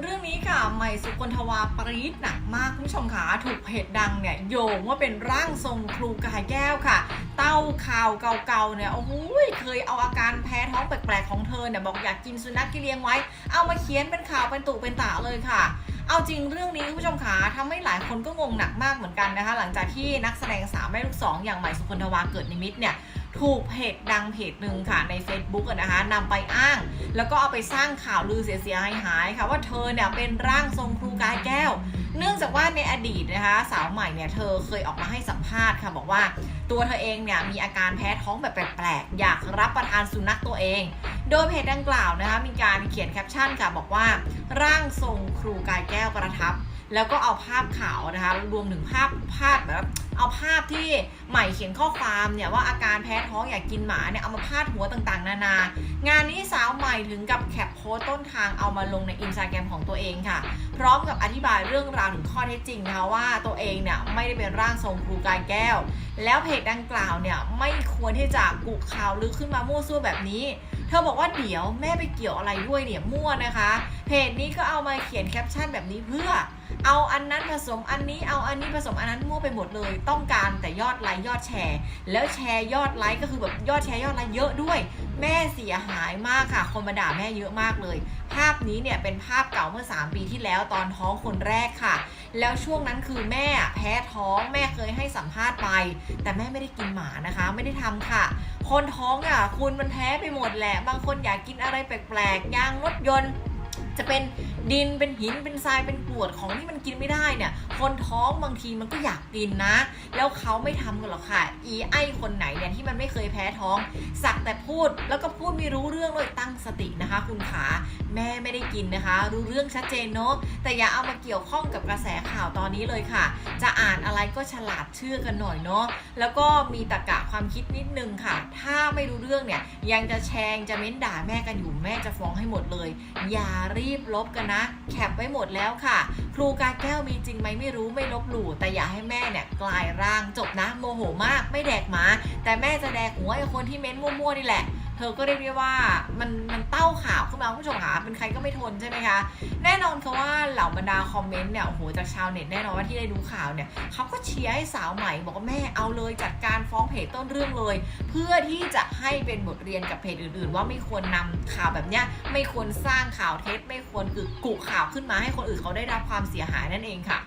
เรื่องนี้ค่ะใหม่สุคนทวาปรีดหนักมากคุณผู้ชมค่ะถูกเพจดังเนี่ยโยงว่าเป็นร่างทรงครูกายแก้วค่ะ เต้าข่าวเก่าๆเนี่ยโอ้โหเคยเอาอาการแพ้ท้องแปลกๆของเธอเนี่ยบอกอยากกินสุนัขที่เลี้ยงไว้ เอามาเขียนเป็นข่าวเป็นตุเป็นตะเลยค่ะเอาจริงเรื่องนี้คุณผู้ชมขาทำให้หลายคนก็งงหนักมากเหมือนกันนะคะ หลังจากที่นักแสดงสาวแม่ลูกสองอย่างใหม่สุคนทวาเกิดนิมิตเนี่ยถูกเพจดังเพจหนึ่งค่ะใน Facebook นะคะนำไปอ้าง แล้วก็เอาไปสร้างข่าวลือเสียหายๆค่ะว่าเธอเนี่ยเป็นร่างทรงครูกายแก้ว เนื่องจากว่าในอดีตนะคะ สาวใหม่เนี่ยเธอเคยออกมาให้สัมภาษณ์ค่ะบอกว่า ตัวเธอเองเนี่ยมีอาการแพ้ท้องแบบแปลกๆอยากรับประทานสุนัขตัวเอง โดยเพจดังกล่าวนะคะมีการเขียนแคปชั่นค่ะบอกว่า ร่างทรงครูกายแก้วประทับ แล้วก็เอาภาพข่าวนะคะรวมถึงภาพภาพแบบเอาภาพที่ใหม่เขียนข้อความเนี่ยว่าอาการแพ้ท้องอยากกินหมาเนี่ยเอามาพาดหัวต่างๆ นานางานนี้สาวใหม่ถึงกับแคปโพสต้นทางเอามาลงในอินสตาแกรมของตัวเองค่ะ พร้อมกับอธิบายเรื่องราวถึงข้อเท็จจริงนะคะว่าตัวเองเนี่ยไม่ได้เป็นร่างทรงครูกายแก้ว แล้วเพจดังกล่าวเนี่ยไม่ควรที่จะกุข่าวลึกขึ้นมามั่วซั่วแบบนี้ เธอบอกว่าเดี๋ยวแม่ไปเกี่ยวอะไรด้วยเนี่ยมั่วนะคะ เพจนี้ก็เอามาเขียนแคปชั่นแบบนี้เพื่อ เอาอันนั้นผสมอันนี้เอาอันนี้ผสมอันนั้นมั่วไปหมดเลย ต้องการแต่ยอดไลค์ยอดแชร์ แล้วแชร์ยอดไลค์ก็คือแบบยอดแชร์ยอดไลค์เยอะด้วย แม่เสียหายมากค่ะ คนมาด่าแม่เยอะมากเลย ภาพนี้เนี่ยเป็นภาพเก่าเมื่อ 3 ปีที่แล้วตอนท้องคนแรกค่ะ แล้วช่วงนั้นคือแม่แพ้ท้องแม่เคยให้สัมภาษณ์ไป แต่แม่ไม่ได้กินหมานะคะ ไม่ได้ทำค่ะ คนท้องอะคุณมันแพ้ไปหมดแหละ บางคนอยากกินอะไรแปลกๆยางรถยนต์ จะเป็น ดินเป็นหินเป็นทรายเป็นกรวดของที่มันกินไม่ได้เนี่ย คนท้องบางทีมันก็อยากกินนะ แล้วเขาไม่ทำกันหรอกค่ะ อีไอคนไหนเนี่ยที่มันไม่เคยแพ้ท้อง สักแต่พูดแล้วก็พูดไม่รู้เรื่องเลยตั้งสตินะคะ คุณขาแม่ไม่ได้กินนะคะ รู้เรื่องชัดเจนเนาะแต่อย่าเอามาเกี่ยวข้องกับกระแสข่าวตอนนี้เลยค่ะ จะอ่านอะไรก็ฉลาดเชื่อกันหน่อยเนาะแล้วก็มีตรรกะความคิดนิดนึงค่ะ ถ้าไม่รู้เรื่องเนี่ยยังจะแชร์จะเม้นด่าแม่กันอยู่แม่จะฟ้องให้หมดเลย อย่ารีบลบกันนะแคปไว้หมดแล้วค่ะ ครูกาแก้วมีจริงไหมไม่รู้ไม่ลบหลู่แต่อย่าให้แม่เนี่ยกลายร่างจบนะ โมโหมากไม่แดกหมา แต่แม่จะแดกหัวไอ้คนที่เม้นมั่วๆนี่แหละ อก็เรียกได้ว่ามันมันเต้าข่าวขึ้นมาคุณผู้ชมค่ะเป็นใครก็ไม่ทนใช่ไหมคะ แน่นอนค่ะว่าเหล่าบรรดาคอมเมนต์เนี่ยโอ้โหจากชาวเน็ตแน่นอนว่าที่ได้ดูข่าวเนี่ยเขาก็เชียร์ให้สาวใหม่บอกว่าแม่เอาเลยจัดการฟ้องเพจต้นเรื่องเลย เพื่อที่จะให้เป็นบทเรียนกับเพจอื่น ๆ ว่าไม่ควรนำข่าวแบบเนี้ยไม่ควรสร้างข่าวเท็จไม่ควรกึกกุข่าวขึ้นมาให้คนอื่นเขาได้รับความเสียหายนั่นเองค่ะ